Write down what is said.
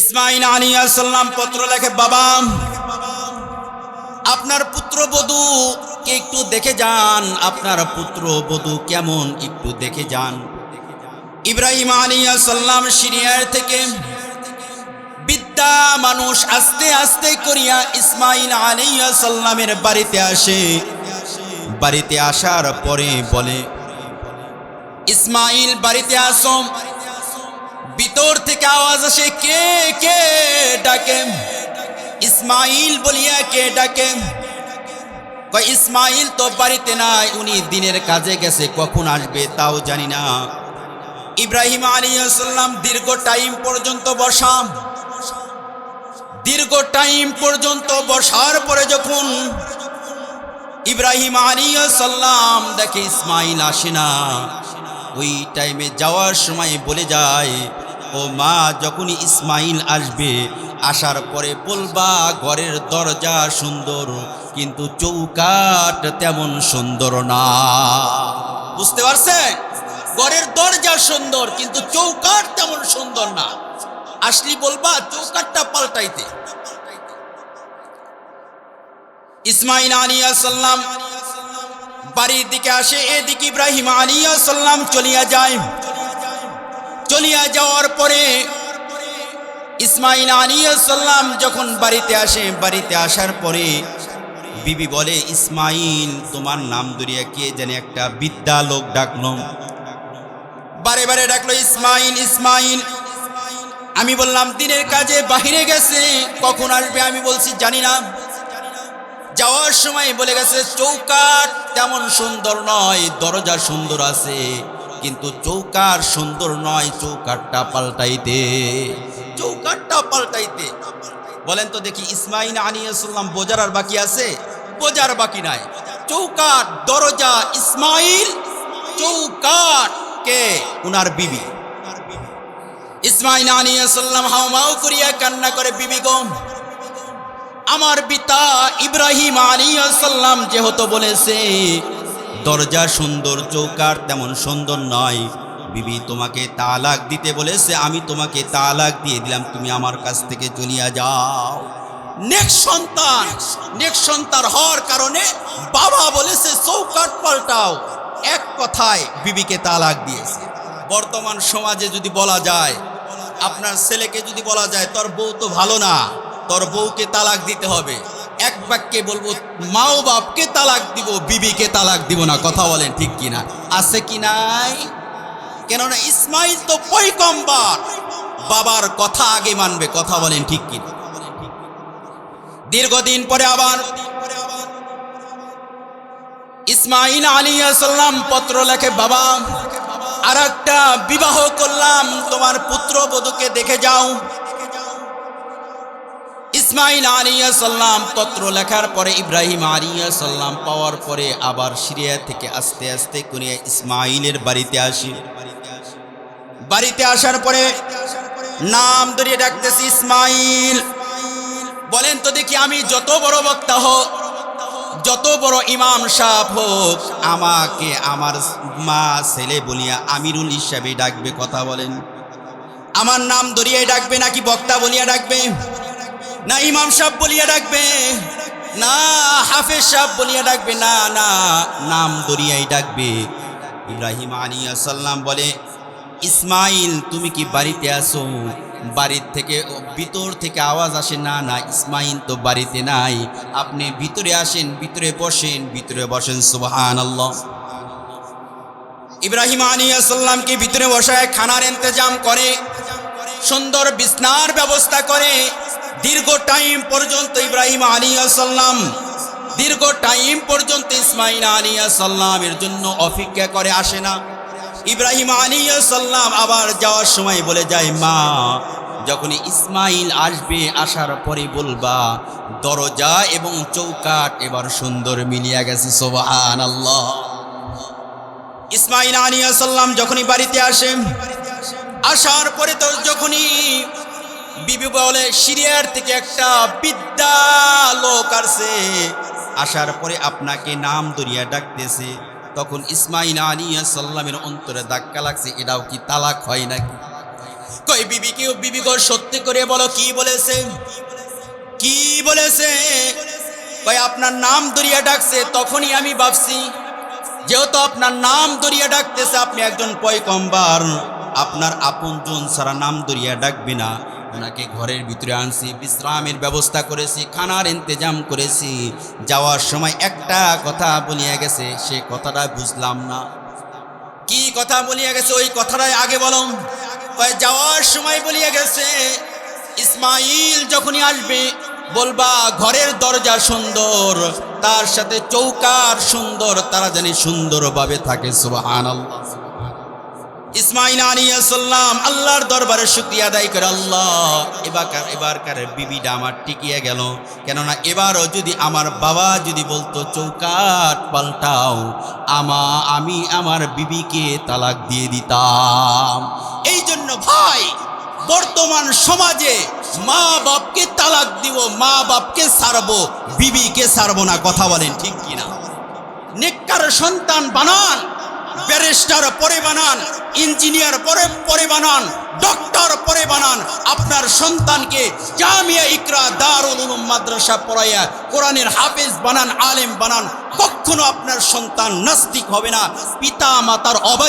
ইসমাইল আলিয়া সাল্লাম পত্র লেখে, বাবা, আপনার পুত্রবধূ কে একটু দেখে যান। আপনার পুত্র পুত্রবধূ কেমন একটু দেখে যান। ইব্রাহিম আলিয়া সাল্লাম সিরিয়ার থেকে বিদ্যা মানুষ আস্তে আস্তে করিয়া ইসমাইল আলিয়া সাল্লামের বাড়িতে আসে। বাড়িতে আসার পরে বলে, ইসমাইল বাড়িতে আসো। ভিতর থেকে আওয়াজ আসে, কে কে ডাকে? ইসমাইল বলিয়া, কে ডাকে? ইসমাইল তো বাড়িতে নাই, উনি দিনের কাজে গেছে, কখন আসবে তাও জানি না। ইব্রাহিম আলিয়াল্লাম দীর্ঘ টাইম পর্যন্ত বসাম। দীর্ঘ টাইম পর্যন্ত বসার পরে যখন ইব্রাহিম আলিয়াল্লাম দেখে ইসমাইল আসে না, ওই টাইমে যাওয়ার সময় বলে যায় ও মা যখনই ইসমাইল আসবে, আসার পরে বলবা, ঘরের দরজা সুন্দর, কিন্তু চৌকাট তেমন সুন্দর না। বুঝতে পারছে ঘরের দরজা সুন্দর, কিন্তু চৌকাট তেমন সুন্দর না। আসলি বলবা চৌকাটটা পাল্টাইতে। ইসমাইল আলিয়া সাল্লাম বাড়ির দিকে আসে, এদিকে ইব্রাহিম আলিয়া সাল্লাম চলিয়া যায়। চলিয়া যাওয়ার পরে ইসমাইল আলিয়া সাল্লাম যখন বাড়িতে আসে, বাড়িতে আসার পরে বিবি বলে ইসমাইল তোমার নাম ধরিয়া কে যেন একটা বিদ্যা লোক ডাকলো? বারে বারে ডাকলো ইসমাইল ইসমাইল আমি বললাম, দিনের কাজে বাহিরে গেছে, কখন আসবে? আমি বলছি, জানি না। যাওয়ার সময় বলে গেছে চৌকাট তেমন সুন্দর নয়, দরজা সুন্দর আছে। কিন্তু চৌকার সুন্দর নয় চৌকাটটা পাল্টাইতে। চৌকাটটা পাল্টাইতে। বলেন তো দেখি ইসমাইল আনিয়াল্লাম বোঝার আর বাকি আছে? বোঝার বাকি নাই। চৌকাট দরজা ইসমাইল চৌকাট কে? উনার বিবি। ইসমাইল আনিয়াল্লাম হাওমাও করিয়া কান্না করে, বিবি গম আমার পিতা ইব্রাহিম আলিয়াল্লাম যেহেতু বলেছে দরজা সুন্দর চৌকার তেমন সুন্দর নয়। বিবি তোমাকে তালাক দিতে বলেছে, আমি তোমাকে তালাক দিয়ে দিলাম, তুমি আমার কাছ থেকে চলিয়া যাও। নেক্সট সন্তান নেক্সট সন্তান হওয়ার কারণে বাবা বলেছে চৌকাট পাল্টাও। এক কথায় বিবিকে তালাক দিয়েছে। বর্তমান সমাজে যদি বলা যায়, আপনার ছেলেকে যদি বলা যায়, তোর বউ তো ভালো না, তোর বউকে তালাক দিতে হবে। এক বাক্যে বলব, মাও বাপকে তালাক দিব, বিবিকে তালাক দিব না। কথা বলেন ঠিক কিনা? আছে কি নাই? কেননা ইসমাইল তো পৈকম্বার বাবার কথা আগে মানবে, কথা বলেন ঠিক কিনা? দীর্ঘদিন পরে আবার ইসমাইল আলী সাল্লাম পত্র লেখে, বাবা আর একটা বিবাহ করলাম, তোমার পুত্র বধূকে দেখে যাও। ইসমাইল আলিয়া সাল্লাম পত্র লেখার পরে ইব্রাহিম আলিয়া সাল্লাম পাওয়ার পরে আবার সিরিয়া থেকে আস্তে আস্তে করে ইসমাইলের বাড়িতে আসি। বাড়িতে আসার পরে নাম ধরিয়ে ডাকতেছি, ইসমাইল, বলেন তো দেখি আমি যত বড় বক্তা হোক, যত বড় ইমাম সাহ হোক, আমাকে আমার মা ছেলে বলিয়া আমিরুল হিসাবে ডাকবে, কথা বলেন। আমার নাম ধরিয়ে ডাকবে নাকি বক্তা বলিয়া ডাকবে? না ইমাম সাহ বলিয়া ডাকবে, না হাফেজ সাহ বলিয়া ডাকবে, না না, নাম দরিয়াই ডাকবে। ইব্রাহিম আলিয়া সাল্লাম বলে, ইসমাইল, তুমি কি বাড়িতে আসো বাড়ির থেকে ভিতর থেকে আওয়াজ আসে, না না, ইসমাইল তো বাড়িতে নাই। আপনি ভিতরে আসেন, ভিতরে বসেন ভিতরে বসেন সুবহান আল্লাহ ইব্রাহিম আলিয়া সাল্লামকে ভিতরে বসায়, খানার ইন্তজাম করে, সুন্দর বিছনার ব্যবস্থা করে দীর্ঘ টাইম পর্যন্ত ইব্রাহিম আলিয়া সাল্লাম দীর্ঘ টাইম পর্যন্ত ইসমাইল আলিয়া সাল্লামের জন্য অপেক্ষা করে আসে না। ইব্রাহিম আলিয়া সাল্লাম আবার যাওয়ার সময় বলে যায়, মা যখন ইসমাইল আসবে, আসার পরে বলবা, দরজা এবং চৌকাট এবার সুন্দর মিলিয়া গেছে সোবাহান আল্লাহ ইসমাইল আলিয়া সাল্লাম যখনই বাড়িতে আসে, আসার পরে তো যখনই বিবি বলে, সিরিয়ার থেকে একটা বিদ্যা লোক আসছে। আসার পরে আপনাকে নাম দরিয়া ডাকতেছে। তখন ইসমাইল আলিয়া সাল্লামের অন্তরে ধাক্কা লাগছে, এটাও কি তালাক হয় নাকি? কই বিবি কি বিবি গো সত্যি করে বলো, কি বলেছে? কি বলেছে? কই আপনার নাম দরিয়া ডাকছে, তখনই আমি ভাবছি, যেহেতু আপনার নাম দরিয়া ডাকতেছে, আপনি একজন পয়কম্বার আপনার আপন আপনজন সারা নাম দরিয়া ডাকবে না। ওনাকে ঘরের ভিতরে আনছি, বিশ্রামের ব্যবস্থা করেছি, খানার ইন্তজাম করেছি। যাওয়ার সময় একটা কথা বলিয়া গেছে, সে কথাটা বুঝলাম না। কি কথা বলিয়া গেছে, ওই কথাটাই আগে বলো কয়, যাওয়ার সময় বলিয়া গেছে, ইসমাইল যখনই আসবে, বলবা, ঘরের দরজা সুন্দর, তার সাথে চৌকার সুন্দর, তারা জানি সুন্দরভাবে থাকে সুবাহান ইসমাইল আলী আলিয়াল্লাম আল্লাহর দরবারে শুক্রিয়া আদায় করে, আল্লাহ এবারকার এবারকার বিবিটা আমার টিকিয়ে গেল। কেননা এবারও যদি আমার বাবা যদি বলতো চৌকাট পাল্টাও, আমা, আমি আমার বিবিকে তালাক দিয়ে দিতাম। এই জন্য ভাই, বর্তমান সমাজে মা বাপকে তালাক দিব, মা বাপকে সারবো, বিবিকে সারবো না, কথা বলেন ঠিক কিনা? নেককার সন্তান বানান। ব্যারিস্টার পরে বানান, ইঞ্জিনিয়ার পরে পরে বানান, ডক্টর পরে বানান। আপনার সন্তানকে জামিয়া ইকরা দারুল উলুম মাদ্রাসা পড়াইয়া কোরআনের হাফেজ বানান, আলেম বানান, কখনো আপনার সন্তান নাস্তিক হবে না। পিতা মাতার অবাধ